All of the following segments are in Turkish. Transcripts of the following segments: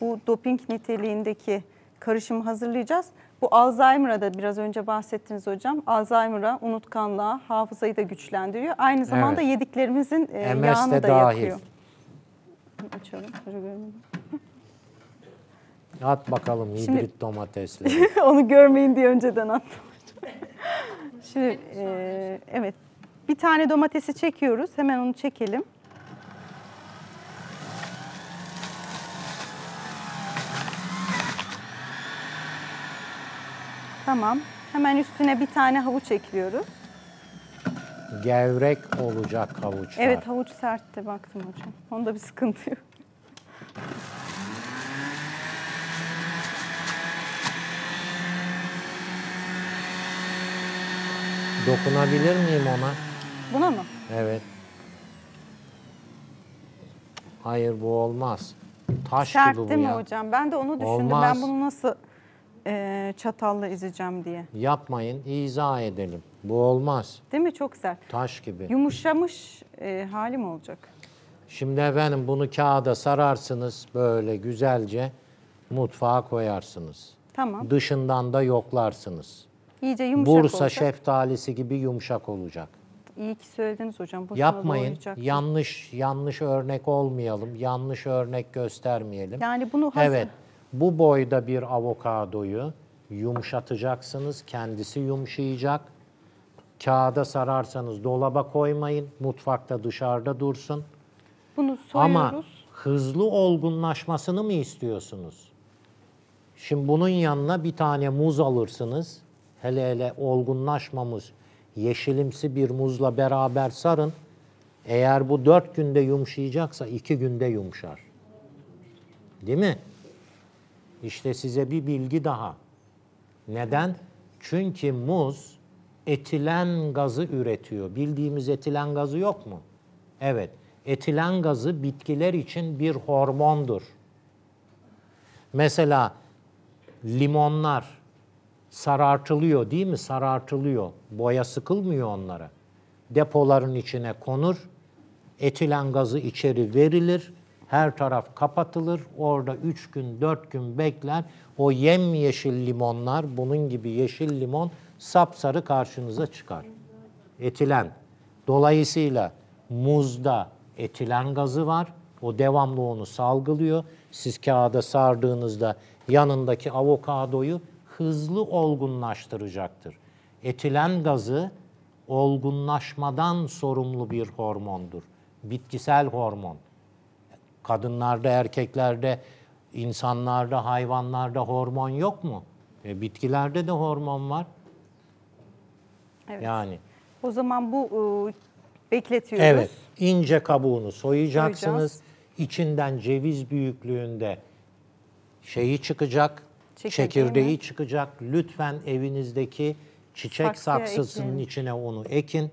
bu doping niteliğindeki karışımı hazırlayacağız. Bu Alzheimer'a da biraz önce bahsettiniz hocam. Alzheimer'a, unutkanlığa, hafızayı da güçlendiriyor. Aynı zamanda Evet. yediklerimizin e, MS yağını da dahil. yakıyor. Görmedi. At bakalım Şimdi- hibrit domatesleri. Onu görmeyin diye önceden attım. Şimdi e, evet bir tane domatesi çekiyoruz. Hemen onu çekelim. Tamam. Hemen üstüne bir tane havuç ekliyoruz. Gevrek olacak havuçlar. Evet havuç sertti baktım hocam. Onda bir sıkıntı yok. Dokunabilir miyim ona? Buna mı? Evet. Hayır bu olmaz. Taş Sert gibi bu değil mi ya. hocam? Ben de onu düşündüm. Olmaz. Ben bunu nasıl e, çatalla ezeceğim diye. Yapmayın, izah edelim. Bu olmaz. Değil mi? Çok sert. Taş gibi. Yumuşamış e, hali mi olacak? Şimdi efendim bunu kağıda sararsınız böyle güzelce mutfağa koyarsınız. Tamam. Dışından da yoklarsınız. İyice yumuşak Bursa olacak. şeftalisi gibi yumuşak olacak. İyi ki söylediniz hocam. Boşuna Yapmayın. Yanlış yanlış örnek olmayalım. Yanlış örnek göstermeyelim. Yani bunu hazır. Evet. Bu boyda bir avokadoyu yumuşatacaksınız. Kendisi yumuşayacak. Kağıda sararsanız dolaba koymayın. Mutfakta dışarıda dursun. Bunu Ama soyuyoruz. hızlı olgunlaşmasını mı istiyorsunuz? Şimdi bunun yanına bir tane muz alırsınız. Hele hele olgunlaşmamış yeşilimsi bir muzla beraber sarın. Eğer bu dört günde yumuşayacaksa iki günde yumuşar. Değil mi? İşte size bir bilgi daha. Neden? Çünkü muz etilen gazı üretiyor. Bildiğimiz etilen gazı yok mu? Evet. Etilen gazı bitkiler için bir hormondur. Mesela limonlar sarartılıyor değil mi? Sarartılıyor. Boya sıkılmıyor onlara. Depoların içine konur. Etilen gazı içeri verilir. Her taraf kapatılır. Orada 3 gün, 4 gün bekler. O yemyeşil limonlar, bunun gibi yeşil limon sapsarı karşınıza çıkar. Etilen. Dolayısıyla muzda etilen gazı var. O devamlı onu salgılıyor. Siz kağıda sardığınızda yanındaki avokadoyu hızlı olgunlaştıracaktır. Etilen gazı olgunlaşmadan sorumlu bir hormondur. Bitkisel hormon. Kadınlarda, erkeklerde, insanlarda, hayvanlarda hormon yok mu? E, bitkilerde de hormon var. Evet. Yani O zaman bu e, bekletiyoruz. Evet, ince kabuğunu soyacaksınız. Soyacağız. İçinden ceviz büyüklüğünde şeyi çıkacak, Çekirdeği çekirdeği mi? çıkacak. Lütfen evinizdeki çiçek Saksıya saksısının ekleyin. içine onu ekin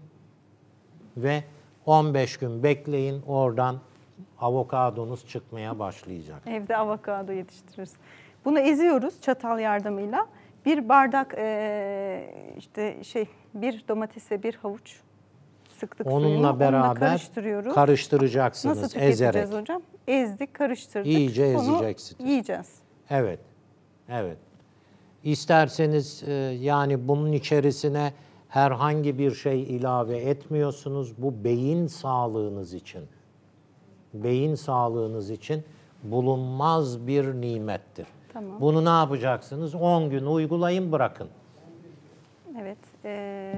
ve 15 gün bekleyin. Oradan avokadonuz çıkmaya başlayacak. Evde avokado yetiştiririz. Bunu eziyoruz çatal yardımıyla. Bir bardak e, işte şey bir domates ve bir havuç sıktık suyunu. Onunla Onunla beraber karıştırıyoruz. karıştıracaksınız Nasıl tüketeceğiz ezerek. hocam? Ezdik, karıştırdık. İyice Onu ezeceksiniz. yiyeceğiz. Evet. Evet. İsterseniz e, yani bunun içerisine herhangi bir şey ilave etmiyorsunuz. Bu beyin sağlığınız için. Beyin sağlığınız için bulunmaz bir nimettir. Tamam. Bunu ne yapacaksınız? 10 gün uygulayın bırakın. Evet. e,